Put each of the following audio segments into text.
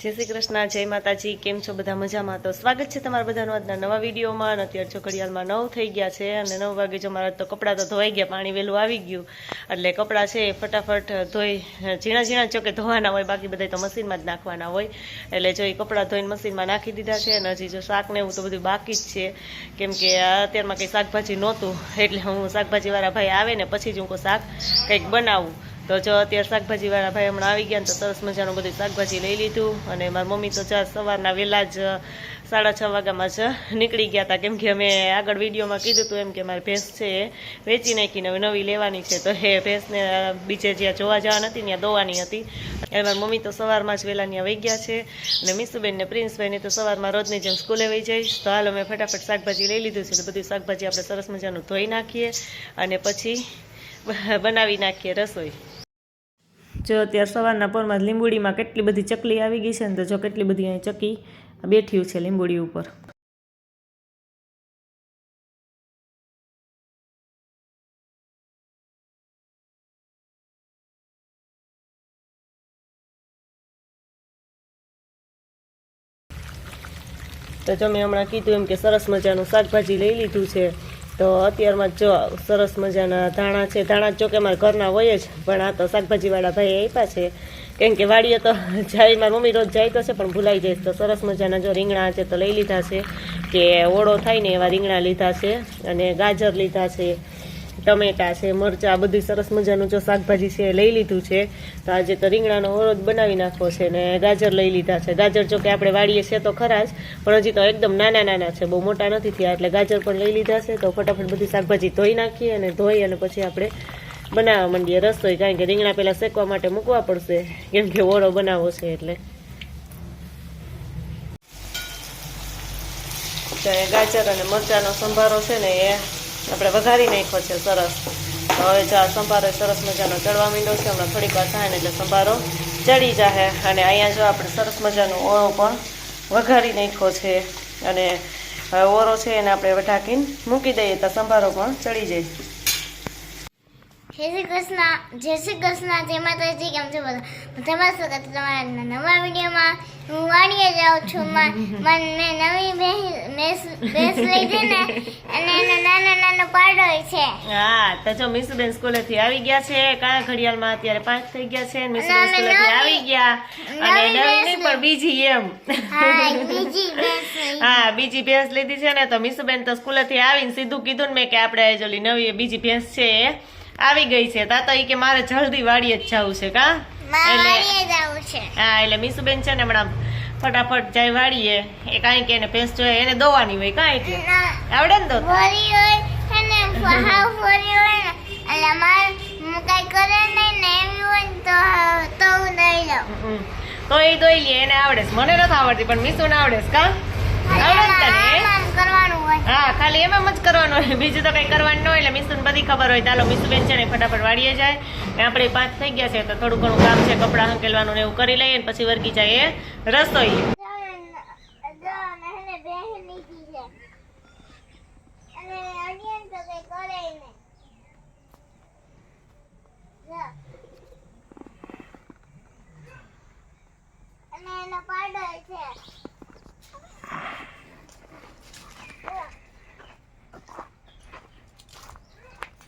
જય શ્રી કૃષ્ણ, જય માતાજી, કેમ છો બધા મજામાં? તો સ્વાગત છે તમારા બધાનું આજના નવા વિડીયોમાં અને અત્યારે જો ઘડિયાળમાં નવ થઈ ગયા છે અને નવ વાગે જો મારા તો કપડાં તો ધોવાઈ ગયા, પાણી વહેલું આવી ગયું. એટલે કપડાં છે એ ફટાફટ ધોઈ, ઝીણા ઝીણા ચોકે ધોવાના હોય, બાકી બધા તો મશીનમાં જ નાખવાના હોય. એટલે જો એ કપડાં ધોઈને મશીનમાં નાખી દીધા છે અને હજી જો શાક ને એવું તો બધું બાકી જ છે. કેમ કે અત્યારમાં કંઈ શાકભાજી નહોતું, એટલે હું શાકભાજીવાળા ભાઈ આવે ને પછી જ હું શાક કંઈક બનાવું. તો જો અત્યારે શાકભાજીવાળા ભાઈ હમણાં આવી ગયા તો સરસ મજાનું બધું શાકભાજી લઈ લીધું અને મારી મમ્મી તો ચાર સવારના વહેલા જ સાડા છ વાગ્યામાં જ નીકળી ગયા હતા. કેમ કે અમે આગળ વિડીયોમાં કીધું હતું એમ કે મારી ભેંસ છે એ વેચી નાખીને નવી લેવાની છે. તો એ ભેંસને બીજે જ્યાં જોવા જવા હતી ત્યાં દોવાની હતી. એટલે મારી મમ્મી તો સવારમાં જ વહેલા ત્યાં વહી ગયા છે. અને મિસુબેન પ્રિન્સભાઈને તો સવારમાં રોજની જેમ સ્કૂલે વહી જઈશ તો હાલ અમે ફટાફટ શાકભાજી લઈ લીધું છે. તો બધી શાકભાજી આપણે સરસ મજાનું ધોઈ નાખીએ અને પછી બનાવી નાખીએ રસોઈ. જો અત્યારે સવારના પરમાં લીંબુડીમાં કેટલી બધી ચકલી આવી ગઈ છે ને તો જો કેટલી બધી અહીં ચકી બેઠ્યું છે લીંબુડી ઉપર. તો જો મેં હમણાં કીધું એમ કે સરસ મજાનું શાકભાજી લઈ લીધું છે. તો અત્યારમાં જો સરસ મજાના ધાણા છે. ધાણા જો કે મારા ઘરના હોય જ, પણ આ તો શાકભાજીવાળા ભાઈ આપ્યા છે. કેમ કે વાડીએ તો જાય, મારી મમ્મી રોજ જાય તો છે, પણ ભૂલાઈ જાય તો સરસ મજાના જો રીંગણા છે તો લઈ લીધા છે કે ઓળો થાય ને એવા રીંગણા લીધા છે અને ગાજર લીધા છે. ટમેટા છે, મરચાં બધું સરસ મજાનું જો શાકભાજી છે લઈ લીધું છે. તો આજે તો રીંગણાનો ઓળો જ બનાવી નાખવો છે ને ગાજર લઈ લીધા છે. ગાજર જો કે આપણે વાડીએ છીએ તો ખરા જ, પણ હજી તો એકદમ નાના નાના છે, બહુ મોટા નથી થયા, એટલે ગાજર પણ લઈ લીધા છે. તો ફટાફટ બધી શાકભાજી ધોઈ નાખીએ અને ધોઈ અને પછી આપણે બનાવવા માંડીએ રસોઈ, કારણ કે રીંગણા પહેલાં શેકવા માટે મૂકવા પડશે, કેમ કે ઓળો બનાવવો છે એટલે. ગાજર અને મરચાંનો સંભારો છે ને એ આપણે વઘારી નાખ્યો છે, સરસ. હવે જો આ સંભારો સરસ મજાનો ચડવા માંડ્યો છે, હમણાં થોડીક વાર થાય ને એટલે સંભારો ચડી જાહે. અને અહીંયા જો આપણે સરસ મજાનો ઓળો પણ વઘારી નાખ્યો છે. અને ઓરો છે એને આપણે ઢાંકીને મૂકી દઈએ તો સંભારો પણ ચડી જાય. જય શ્રી કૃષ્ણ જય શ્રી કૃષ્ણ જય માતાજી કેમ છો બધા? તમારા સ્વાગત છે તમારા નવા વિડીયોમાં હું વાણીએ જાઉં છું. માં- મને નવી ભેંસ- ભેંસ લઈ છે ને અને એનો નાનો નાનો પાડો છે. હા તો જો મીસુબેન સ્કૂલેથી આવી ગયા છે કાં ઘડિયાળમાં અત્યારે પાંચ થઈ ગયા છે મીસુબેન સ્કૂલેથી આવી ગયા. અને નવી નવી ભેંસ નહીં પણ બીજી એમ. હા બીજી ભેંસ હા બીજી ભેંસ લીધી છે ને તો મીસુબેન તો સ્કૂલેથી આવીને સીધું કીધું ને મેં કે આપણે જોલી નવી બીજી ભેંસ છે એ. આવી ગઈ છે. તાતા ઈ કે મારે જલ્દી વાડીએ જ જવું છે કા? એટલે હા એટલે મીસુબેન છે ને હમણાં ફટાફટ જાય વાડીએ. એ કાંઈ કે એને ભેંસ જોઈએ એને દોવાની હોય કાંઈ કે. આવડે ને તો? ને ને. ને ને તો એ દોઈ લે એને આવડે મને નથી આવડતી પણ મીસુને આવડે છે કા? આવડે આમ હા, ખાલી એમ જ કરવાનું હોય. બીજું તો કઈ કરવાનું ન હોય, એટલે મીસુને બધી ખબર હોય. ચાલો મીસુબેન છે ને ફટાફટ વાળીએ જાય. ને આપણે પાંચ થઈ ગયા છે, તો થોડું ઘણું કામ છે, કપડાં હંકેલવાનું ને એવું કરી લઈએ પછી વર્ગી જાય એ રસોઈ અને એનો પાડો છે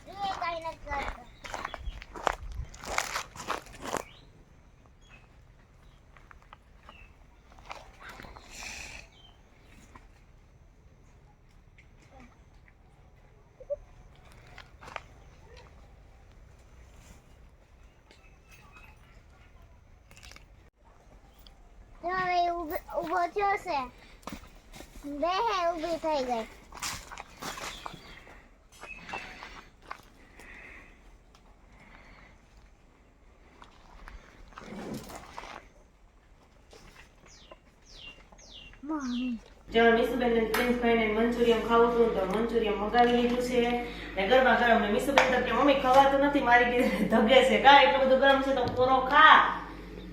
એ કઈ નથી કરતો જો હવે ઊભ- થયો છે. બે હે, ઊભી થઈ ગઈ. મંચુરિયન ખાવું હતું તો મંચુરિયમ મગાવી લીધું છે. ને ગરમા ગરમ ને મીસુબેન કે, મમ્મી, ખવાતું નથી, મારી ધગે છે. કા, એટલું બધું ગરમ છે તો પૂરો ખા.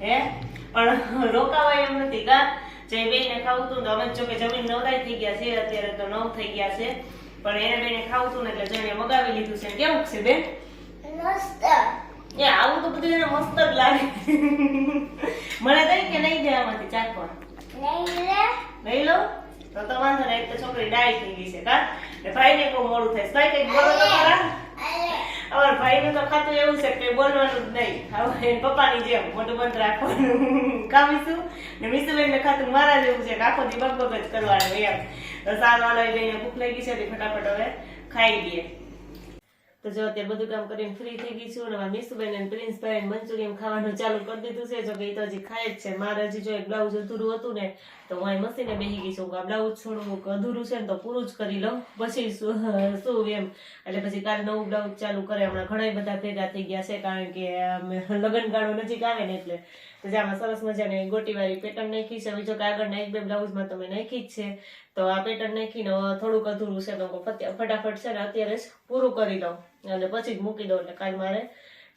હે? પણ રોકાવાય એમ નથી. કા જય બેને ખાવું હતું તો અમે જો કે જમીન નવરાઈ થઈ ગયા છે અત્યારે તો નવ થઈ ગયા છે. પણ એને બેને ખાવું હતું ને એટલે જઈને મગાવી લીધું છે. કેવું છે બેન? મસ્ત. એ આવું તો બધું એને મસ્ત જ લાગે. મને કઈ કે નહીં જાય આમાંથી લઈ લે. લઈ લો? તો તો વાંધો નહીં તો છોકરી ડાય થઈ ગઈ છે. કા એટલે ભાઈને બહુ મોડું થાય. ભાઈ કંઈક બોલો તો ખરા. અમારા ભાઈ નું તો ખાતું એવું છે કે બોલવાનું જ નહીં. હવે પપ્પાની જેમ મોટું બંધ રાખવાનું. કામીશું ને મીસુબેન ને ખાતું મારા જેવું છે કે આખો દી બગ બગ જ કરવાનું એમ. તો સારું, હાલો લઈને ભૂખ લાગી છે ફટાફટ હવે ખાઈ લઈએ. તો જો અત્યારે બધું કામ કરીને ફ્રી થઈ ગઈ છું અને મારા મીસુબેન અને પ્રિન્સભાઈ મંચુરિયન ખાવાનું ચાલુ કરી દીધું છે. જો કે એ તો હજી ખાય જ છે. મારે હજી જો એક બ્લાઉઝ અધૂરું હતું ને, તો હું અહીં મસીને બેસી ગઈ છું. આ બ્લાઉઝ થોડુંક અધૂરું છે ને તો પૂરું જ કરી લઉં. પછી શું એમ? એટલે પછી કાલે નવું બ્લાઉઝ ચાલુ કરે. હમણાં ઘણા બધા ભેગા થઈ ગયા છે કારણ કે લગ્નગાળો નજીક આવે ને એટલે. તો જે આમાં સરસ મજાની ગોટીવાળી પેટર્ન નાખી છે. બીજો કે આગળના એક બે બ્લાઉઝમાં તમે નાખી જ છે. તો આ પેટર્ન નાખીને થોડુંક અધૂરું છે, તો ફટાફટ છે ને અત્યારે પૂરું કરી લઉં અને પછી જ મૂકી દઉં, એટલે કાલ મારે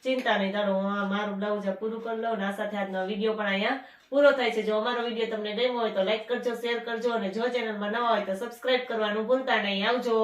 ચિંતા નહીં. તારું હું મારું બ્લાઉઝ પૂરું કરી લઉં આ સાથે આજનો વીડિયો પણ અહીંયા પૂરો થાય છે. જો અમારો વીડિયો તમને ગમ્યો હોય તો લાઈક કરજો, શેર કરજો અને જો ચેનલમાં નવા હોય તો સબસ્ક્રાઇબ કરવાનું ભૂલતા નહીં. આવજો.